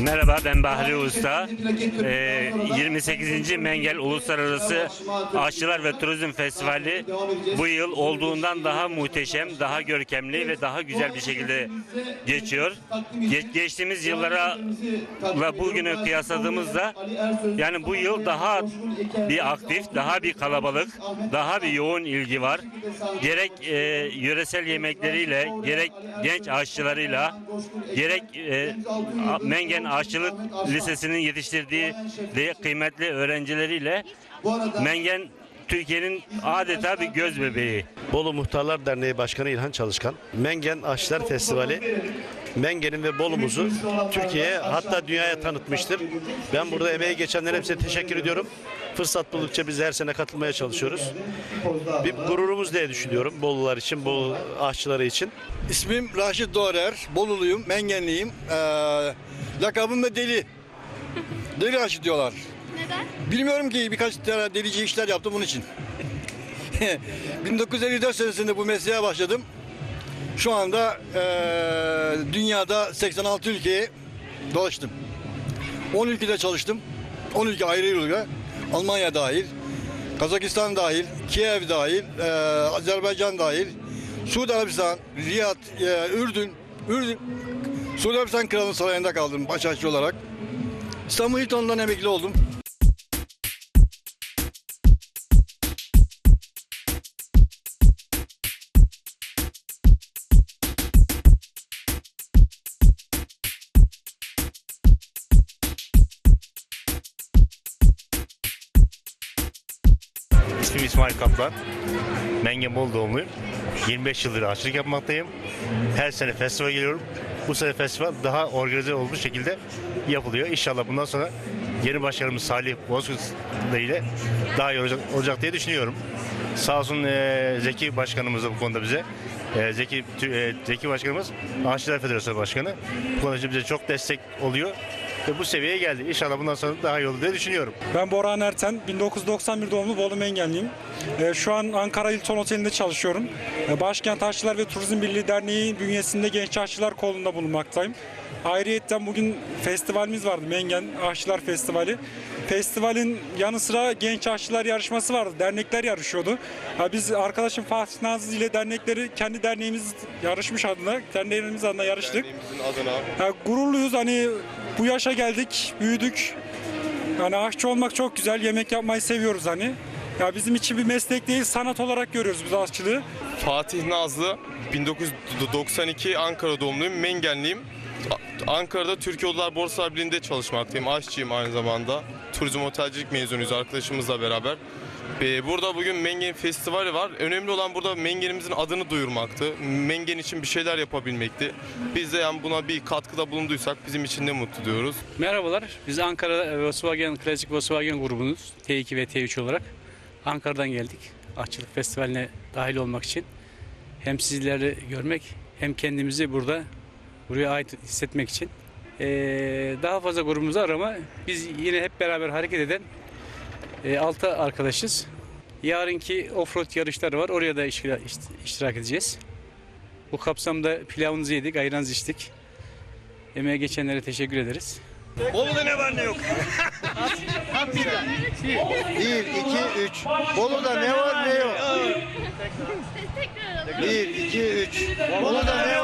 Merhaba ben Bahri Usta. Ee, 28. Mengel Uluslararası Aşçılar ve Turizm Festivali bu yıl olduğundan daha muhteşem, daha görkemli ve daha güzel bir şekilde geçiyor. Ge- geçtiğimiz yıllara ve bugünü kıyasladığımızda yani bu yıl daha bir aktif, daha bir kalabalık, daha bir yoğun ilgi var. Gerek e, yöresel yemekleriyle, gerek genç aşçılarıyla, gerek e, Mengen Aşçılık Lisesi'nin yetiştirdiği de kıymetli öğrencileriyle Mengen Türkiye'nin adeta bir göz bebeği. Bolu Muhtarlar Derneği Başkanı İlhan Çalışkan, Mengen Aşçılar Festivali Mengen'in ve Bolu'muzu Türkiye'ye hatta dünyaya tanıtmıştır. Ben burada emeği geçenlere hepsine teşekkür ediyorum. Fırsat buldukça biz her sene katılmaya çalışıyoruz. Bir gururumuz diye düşünüyorum Bolular için, Bolu aşçıları için. İsmim Raşit Doğrer, Boluluyum, Mengenliyim. Ee, lakabım da Deli. Deli Raşit diyorlar. Neden? Bilmiyorum ki birkaç tane delici işler yaptım bunun için. 1954 senesinde bu mesleğe başladım. Şu anda ee, dünyada 86 ülkeye dolaştım. 10 ülkede çalıştım. 10 ülke ayrı ülke. Almanya dahil, Kazakistan dahil, Kiev dahil, ee, Azerbaycan dahil, Suudi Arabistan, Riyad, ee, Ürdün, Ürdün, Suudi Arabistan Kralı'nın sarayında kaldım başaşçı olarak. İstanbul Hilton'dan emekli oldum. İsmim İsmail Kaplan. Mengen Bolu doğumluyum. 25 yıldır aşçılık yapmaktayım. Her sene festival geliyorum. Bu sene festival daha organize olmuş şekilde yapılıyor. İnşallah bundan sonra yeni başkanımız Salih Bozkurt ile daha iyi olacak, olacak diye düşünüyorum. Sağ olsun eee, Zeki Başkanımız da bu konuda bize eee, Zeki Tü- eee, Zeki Başkanımız Aşçılar Federasyonu Başkanı. Bu konuda bize çok destek oluyor. Ve bu seviyeye geldi. İnşallah bundan sonra daha iyi olur diye düşünüyorum. Ben Boran Erten, 1991 doğumlu Bolu Mengenliyim. Ee, Şu an Ankara Hilton Oteli'nde çalışıyorum. Ee, Başkent Aşçılar ve Turizm Birliği Derneği bünyesinde Genç Aşçılar Kolu'nda bulunmaktayım. Ayrıyetten bugün festivalimiz vardı, Mengen Aşçılar Festivali. Festivalin yanı sıra genç aşçılar yarışması vardı, dernekler yarışıyordu. Ha, biz arkadaşım Fatih Nazlı ile dernekleri, kendi derneğimiz yarışmış adına, derneğimiz adına yarıştık. Ha, gururluyuz hani bu yaşa geldik, büyüdük. Yani aşçı olmak çok güzel, yemek yapmayı seviyoruz hani. Ya bizim için bir meslek değil, sanat olarak görüyoruz biz aşçılığı. Fatih Nazlı, 1992 Ankara doğumluyum, Mengenliyim. Ankara'da Türkiye Odalar Borsalar Birliği'nde çalışmaktayım. Aşçıyım aynı zamanda. Turizm otelcilik mezunuyuz arkadaşımızla beraber. Ee, Burada bugün Mengen Festivali var. Önemli olan burada Mengen'imizin adını duyurmaktı. Mengen için bir şeyler yapabilmekti. Biz de yani buna bir katkıda bulunduysak bizim için ne mutlu diyoruz. Merhabalar. Biz Ankara e, Volkswagen, klasik Volkswagen grubunuz. T2 ve T3 olarak. Ankara'dan geldik. Aşçılık Festivali'ne dahil olmak için. Hem sizleri görmek hem kendimizi burada buraya ait hissetmek için. Ee, daha fazla grubumuz var ama biz yine hep beraber hareket eden e, 6 arkadaşız. Yarınki offroad yarışları var. Oraya da iştira- iş- iştirak edeceğiz. Bu kapsamda pilavınızı yedik, ayranınızı içtik. Emeğe geçenlere teşekkür ederiz. Bir, iki, üç. Bolu'da ne var ne yok? Bir, iki, üç. Bolu'da ne